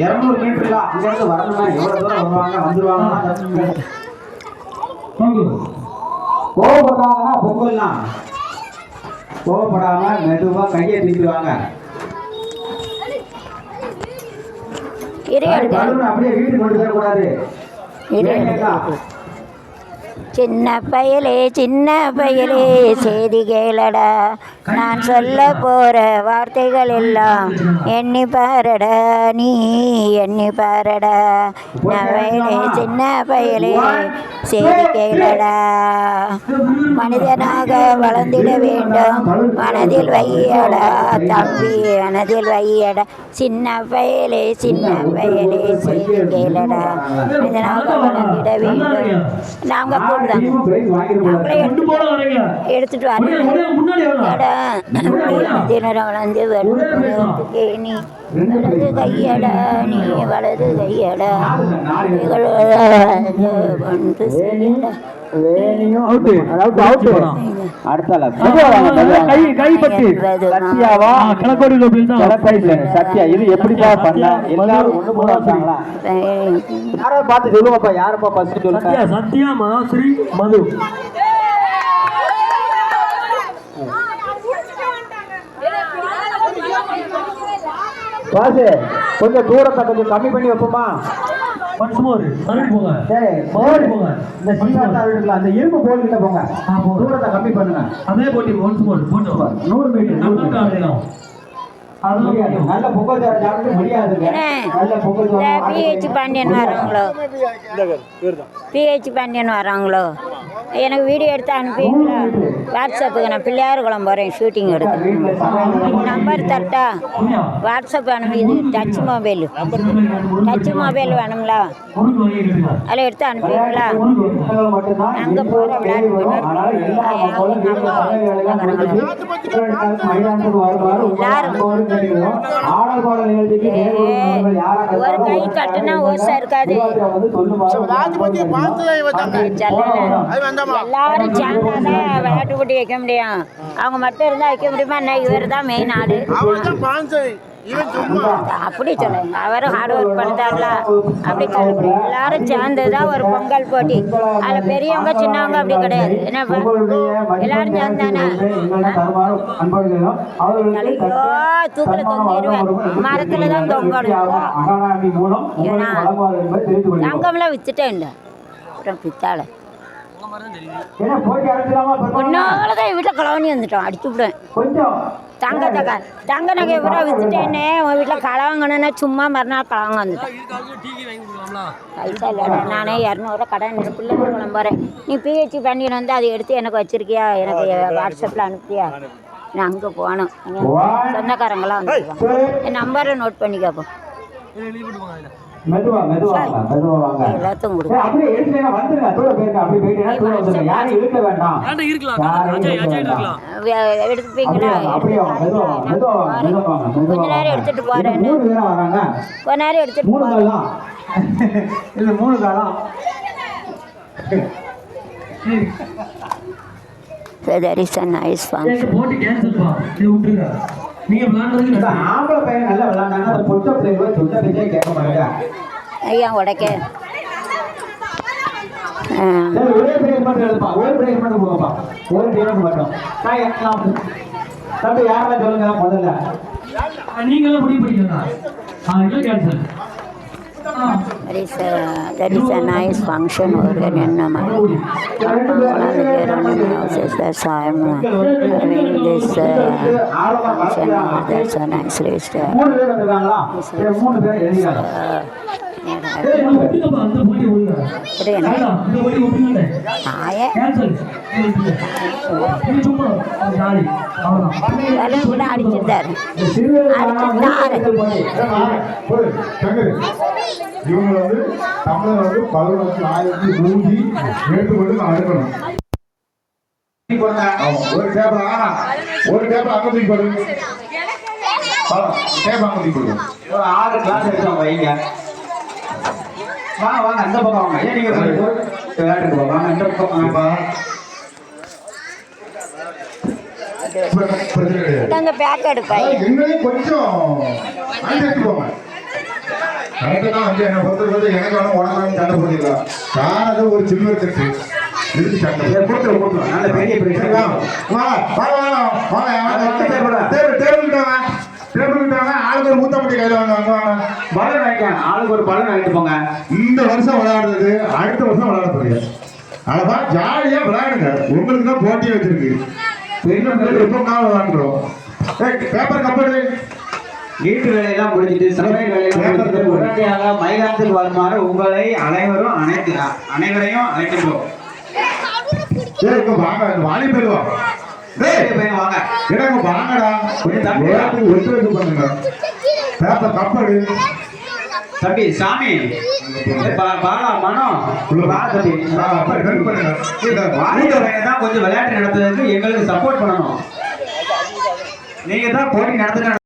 இருநூறு வரணும்னா எவ்வளவு தூரம் வருவாங்க வந்துருவாங்கன்னா கோவப்படாங்கன்னா பொங்கல் தான் கோவப்படாம மெதுவா கையை பலூன் அப்படியே வீட்டுக்கு கொண்டு ஏங்கக்கா? சின்ன பயலே சின்ன பயலே செய்தி கேளடா. நான் சொல்ல போற வார்த்தைகள் எல்லாம் எண்ணி பாரடா நீ எண்ணி பாரடா. நவையிலே சின்ன பயலே செய்தி கேளடா மனிதனாக வளர்ந்திட வேண்டும். மனதில் வையடா தம்பி. மனதில் வையடா. சின்ன பயலே சின்ன பயலே செய்தி கேளடா மனிதனாக வளர்ந்திட வேண்டும். நாங்கள் கூடுதான் நீயும் பிரைஸ் வாங்கிட நம்மளே கூடாது ரெண்டு போல வரீங்க எடுத்துட்டு வரேன். தினம் வளர்ந்து வருவதற்கு நீ வலது கையடா நீ வலது கையடா இவள் சத்யா இது எப்படிப்பா பண்ண? எல்லாரும் ஒண்ணு போல வந்தாங்களா யாரை பார்த்து சொல்லுவாப்பா யாரப்பா ஃபர்ஸ்ட் சத்யா சொல்லுங்க? சத்யா மகாஸ்ரீ மது. பாசு கொஞ்சம் தூரத்தை கொஞ்சம் கம்மி பண்ணி வைப்போமா? ஒன்ஸ் மோர் மறுபடி போங்க. சரி மறுபடி போங்க. இந்த சீதாத்தா வீட்டுல அந்த இரும்பு போல் கிட்ட போங்க. ஆ, போங்க. தூரத்தை கம்மி பண்ணுங்க. அதே போட்டி ஒன்ஸ் மோர் போட்டோ நூறு மீட்டர் நூறு நம்ம மீட்டர். ஆடலாம் அதெல்லாம் முடியாது. முடியும். நல்ல பொங்கல் சோறு சாப்பிட்டு முடியாதுங்க. என்ன? நல்ல பொங்கல் இந்த சோறு பிஹெச் பாண்டியன் வராங்களோ? பிஹெச் பாண்டியன் வராங்களோ? எனக்கு வீடியோ எடுத்து அனுப்பிங்களா வாட்ஸ்அப்புக்கு நான் பிள்ளையார் குளம் போகிறேன் ஷூட்டிங் எடுக்க நம்பர் தரட்டா? வாட்ஸ்அப் அனுப்பி இது டச் மொபைல் டச் மொபைல் வேணுங்களா? அதில் எடுத்து மட்டும்தான் அங்க போல விளையாட்டு எல்லாரும். ஒரு கை ஒரு தட்டுனா கை ஓசை இருக்காது. எல்லாரும் சேர்ந்தாதான் விளையாட்டு போட்டி வைக்க முடியும். அவங்க மட்டும் இருந்தால் வைக்க முடியுமா? என்ன? இவர் தான் மெயின் சும்மா. அப்படி சொல்லுங்க. அவரும் ஹார்ட் ஒர்க் பண்ணுறாங்களா அப்படி சொல்லக்கூடாது எல்லாரும் சேர்ந்து தான் ஒரு பொங்கல் போட்டி. அதில் பெரியவங்க சின்னவங்க அப்படி கிடையாது. என்னப்பா? உங்களுடைய எல்லாரும் சேர்ந்தானே? தூக்குல தொங்கிடுவேன். மரத்துல தான் தொங்கணும். ஏன்னா. தங்கம்லாம் வித்துட்டேன். இல்லை அப்புறம் பித்தாளை ஏன்னா போட்டி அடைச்சிடாம இப்ப ஒன்னால தான் வீட்டில் கலவணி வந்துட்டோம் அடிச்சு விடுவேன். கொஞ்சம். தங்க தக்க தங்க நகை பூரா வித்துட்டேனே உன் வீட்டில் களவாங்கணுன்னா சும்மா மறுநாள் களவாங்க வந்துட்டேன் பைசா நானே இரநூறுவா கடன் பிள்ளைங்க குளம் போகிறேன் நீ பிஹெச் பண்ணிட்டு வந்து அதை எடுத்து எனக்கு வச்சிருக்கியா? எனக்கு வாட்ஸ்அப்பில் அனுப்பியா நான் அங்கே போகணும். சொந்தக்காரங்களாம் வந்துருவாங்க. என் நம்பரை நோட் பண்ணிக்கப்போ மெதுவா மெதுவா வாங்க, மெதுவா வாங்க. அப்படியே எடுத்துட்டீங்கன்னா வந்துருங்க. தூர போயிருங்க அப்படி போயிட்டீங்கன்னா தூர வந்துருங்க. யாரும் இழுக்க வேண்டாம். அப்படியே மெதுவா மெதுவா வாங்க, மெதுவா வாங்க, மெதுவா கொஞ்ச நேரம் வாங்க. எடுத்துட்டு இது போறேன் மூணு பேரா வராங்க. கொஞ்ச நேரம் எடுத்துட்டு மூணு போறேன் கால் தான் இது மூணு காலம் that is a nice function இந்த நீங்க நன்றி. ஆம்பளை பையன் நல்லா விளையாண்டாங்க அந்த பொட்டை பிள்ளை கூட சொந்த பேச்சே கேட்க மாட்டாங்க. ஐயா உடைக்க. ஒரே பிரேக் மட்டும் எழுதுப்பா ஒரே பிரேக் மட்டும் போங்கப்பா. ஒரு பிரேக் மட்டும் நான் தம்பி யாரெல்லாம் சொல்லுங்க முதல்ல. நீங்களும் முடிவு பண்ணிக்கலாம் ஆ இல்லை கேன்சல் ஆ. that is a, uh, that is a nice function organ in Namari. One of the Geronimo houses, that's why I'm uh, this uh, function. That's a nice list. Uh, this uh, அடிச்சிருந்தாரு இவங்க வந்து தமிழர் வந்து ஆயிரத்தி நூற்றி அனுப்பணும் ஒரு table ஆனா ஒரு டேபிள் போடு டேபிள் போடு ஆறு கிளாஸ் எடுத்தோம் வைங்க. வாங்க வாங்க அந்த பக்கம் வாங்க. ஏன் நீங்க போங்க வாங்க இந்த பக்கம் வாங்கப்பா பேக் எடுப்பாய் எங்களையும் கொஞ்சம் போங்க. கரெக்டாக வந்து என்னை பொறுத்த வரைக்கும் எனக்கு வேணும் வேணும் சண்டை போட்டுக்கலாம் காரணம் ஒரு சில்வர் தட்டு இருக்கு சண்டை. கொடுத்துரு கொடுத்துரு. நல்ல பெரிய? பிரச்சனை. வா, வா, வா, வா, வாங்க, அது. வாங்க. டேபிள். ஆளுக்கு ஒரு மூத்தம்பட்டி கையில வாங்க, வாங்க, வாங்கிக்கலாம் ஆளுக்கு ஒரு பலன் வாங்கிட்டு போங்க. இந்த வருஷம் விளையாடுறது அடுத்த வருஷம் விளையாட போறீங்க. அழகா ஜாலியா விளையாடுங்க. உங்களுக்கு தான் போட்டியே வச்சிருக்கு. பெரிய ரொம்ப நாள் விளையாண்டுறோம் ஏய், பேப்பர் கப்படு வீட்டு வேலையெல்லாம் முடிஞ்சிட்டு சமையல் வேலையெல்லாம் உடனடியாக மைதானத்துக்கு வருமாறு உங்களை அனைவரும் அனைத்து அனைவரையும் அழைக்கின்றோம் வாங்க வாலி போயிடுவா பெரிய டேய் பையன் வாங்க. வாங்கடா? கொஞ்சம் தள்ளி வா. ஓரத்துக்கு ஒத்து வைத்து பண்ணுங்க பேப்பர் கப்படு தம்பி சாமி. பாலா மனம் தான் கொஞ்சம் விளையாட்டு நடத்துறதுக்கு எங்களுக்கு சப்போர்ட் பண்ணணும். நீங்க தான் போட்டி நடத்துன